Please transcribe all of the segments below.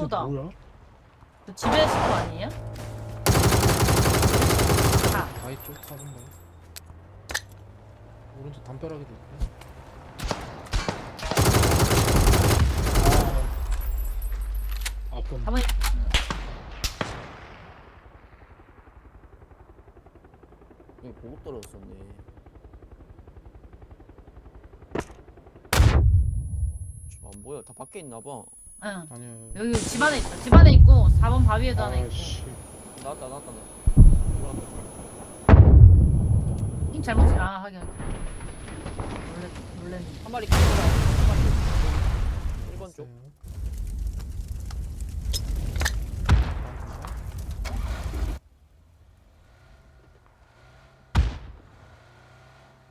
쏘다. 뭐야? 그 집에 있을 거 아니에요? 아, 바위 쪽 4번 바위 오른쪽 담벼락에도 있고 아 아픈 가만히. 여기 보급 떨어졌었네. 안 보여. 다 밖에 있나 봐. 응. 아니야 여기 집 안에 있다. 집 안에 있고 4번 바위에도 하나 있고. 아씨 나왔다 나왔다 나. 힘 잘못 치- 아 하긴. 놀래 놀랬네. 한 마리 끼더라. 한 마리. 1번 쪽.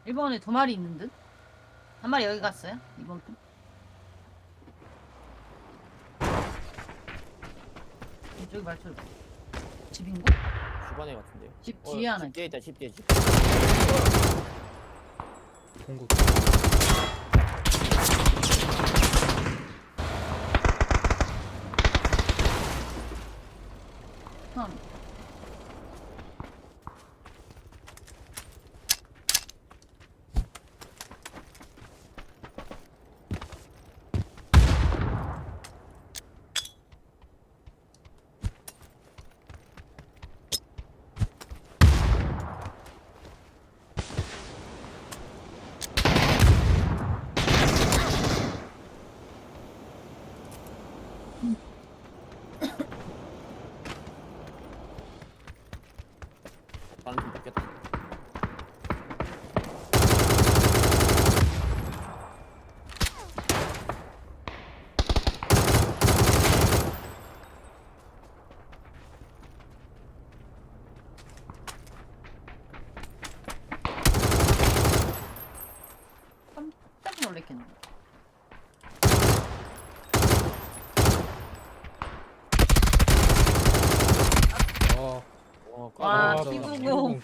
1번에 두 마리 있는 듯? 한 마리 여기 갔어요? 2번 또? 이쪽이 말소리 집인가? 집안에 같은데요. 집 어, 뒤에 하나 집 뒤에 있다. 집 뒤에 집. 공국 응. 나 는좀 바뀌었다. 깜짝 놀랬겠네. 아 와, 와, 아, 깜짝이야. 피부. 피구공.